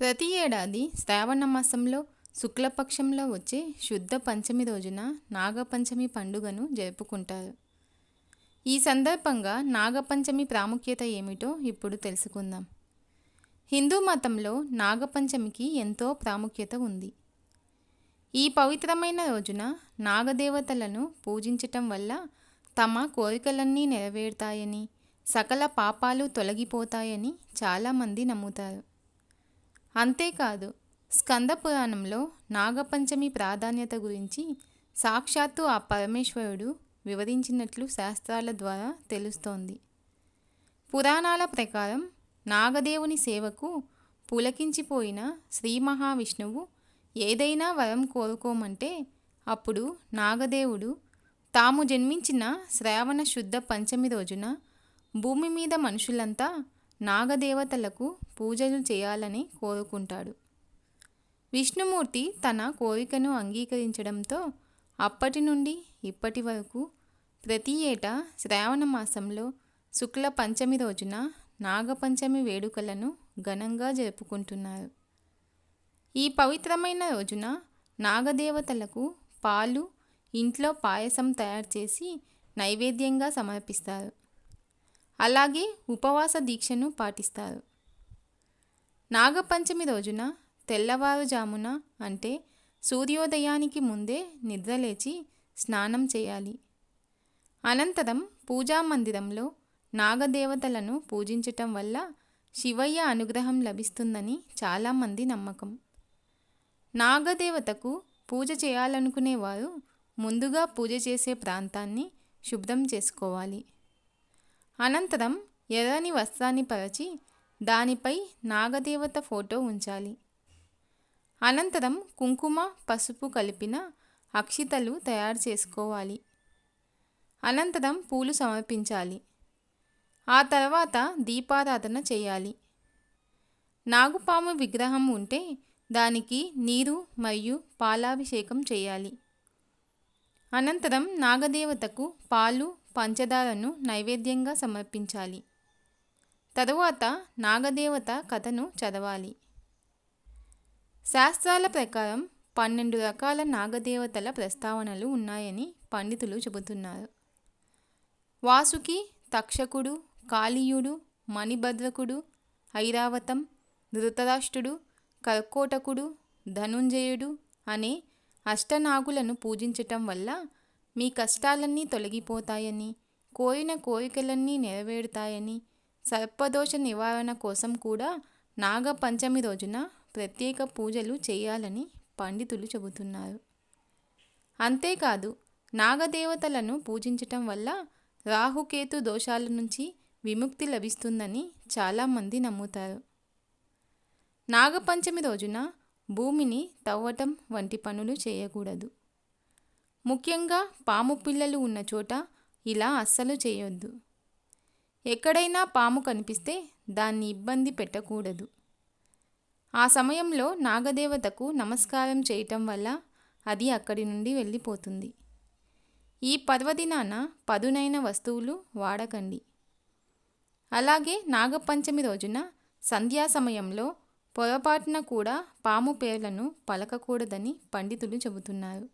ప్రతి ఏడాది శ్రావణ మాసంలో శుక్లపక్షంలో వచ్చే శుద్ధ పంచమి రోజున నాగపంచమి పండుగను జరుపుకుంటారు. ఈ సందర్భంగా నాగపంచమి ప్రాముఖ్యత ఏమిటో ఇప్పుడు తెలుసుకుందాం. హిందూ మతంలో నాగపంచమికి ఎంతో ప్రాముఖ్యత ఉంది. ఈ పవిత్రమైన రోజున నాగదేవతలను పూజించటం వల్ల తమ కోరికలన్నీ నెరవేరుతాయని సకల పాపాలు తొలగిపోతాయని చాలామంది నమ్ముతారు. అంతేకాదు స్కంద పురాణంలో నాగపంచమి ప్రాధాన్యత గురించి సాక్షాత్తు ఆ పరమేశ్వరుడు వివరించినట్లు శాస్త్రాల ద్వారా తెలుస్తోంది. పురాణాల ప్రకారం నాగదేవుని సేవకు పులకించిపోయిన శ్రీ మహావిష్ణువు ఏదైనా వరం కోరుకోమంటే అప్పుడు నాగదేవుడు తాము జన్మించిన శ్రావణ శుద్ధ పంచమి రోజున భూమి మీద మనుషులంతా నాగదేవతలకు పూజలు చేయాలని కోరుకుంటాడు. విష్ణుమూర్తి తన కోరికను అంగీకరించడంతో అప్పటి నుండి ఇప్పటి వరకు ప్రతి ఏటా శ్రావణ మాసంలో శుక్ల పంచమి రోజున నాగపంచమి వేడుకలను ఘనంగా జరుపుకుంటున్నారు. ఈ పవిత్రమైన రోజున నాగదేవతలకు పాలు ఇంట్లో పాయసం తయారు చేసి నైవేద్యంగా సమర్పిస్తారు. అలాగే ఉపవాస దీక్షను పాటిస్తారు. నాగపంచమి రోజున తెల్లవారుజామున అంటే సూర్యోదయానికి ముందే నిద్రలేచి స్నానం చేయాలి. అనంతరం పూజా మందిరంలో నాగదేవతలను పూజించటం వల్ల శివయ్య అనుగ్రహం లభిస్తుందని చాలామంది నమ్మకం. నాగదేవతకు పూజ చేయాలనుకునేవారు ముందుగా పూజ చేసే ప్రాంతాన్ని శుభ్రం చేసుకోవాలి. అనంతరం ఎర్రని వస్త్రాన్ని పరచి దానిపై నాగదేవత ఫోటో ఉంచాలి. అనంతరం కుంకుమ పసుపు కలిపిన అక్షితలు తయారు చేసుకోవాలి. అనంతరం పూలు సమర్పించాలి. ఆ తర్వాత దీపారాధన చేయాలి. నాగుపాము విగ్రహం ఉంటే దానికి నీరు మరియు పాలాభిషేకం చేయాలి. అనంతరం నాగదేవతకు పాలు పంచదారను నైవేద్యంగా సమర్పించాలి. తరువాత నాగదేవత కథను చదవాలి. శాస్త్రాల ప్రకారం పన్నెండు రకాల నాగదేవతల ప్రస్తావనలు ఉన్నాయని పండితులు చెబుతున్నారు. వాసుకి తక్షకుడు కాళీయుడు మణిభద్రకుడు ఐరావతం ధృతరాష్ట్రుడు కర్కోటకుడు ధనుంజయుడు అనే అష్టనాగులను పూజించటం వల్ల మీ కష్టాలన్నీ తొలగిపోతాయని కోరిన కోరికలన్నీ నెరవేరుతాయని సర్పదోష నివారణ కోసం కూడా నాగపంచమి రోజున ప్రత్యేక పూజలు చేయాలని పండితులు చెబుతున్నారు. అంతేకాదు నాగదేవతలను పూజించటం వల్ల రాహుకేతు దోషాల నుంచి విముక్తి లభిస్తుందని చాలామంది నమ్ముతారు. నాగపంచమి రోజున భూమిని తవ్వటం వంటి పనులు చేయకూడదు. ముఖ్యంగా పాము పిల్లలు ఉన్న చోట ఇలా అస్సలు చేయొద్దు. ఎక్కడైనా పాము కనిపిస్తే దాన్ని ఇబ్బంది పెట్టకూడదు. ఆ సమయంలో నాగదేవతకు నమస్కారం చేయటం వల్ల అది అక్కడి నుండి వెళ్ళిపోతుంది. ఈ పర్వదినాన పదునైన వస్తువులు వాడకండి. అలాగే నాగపంచమి రోజున సంధ్యా సమయంలో పొరపాటున కూడా పాము పేర్లను పలకకూడదని పండితులు చెబుతున్నారు.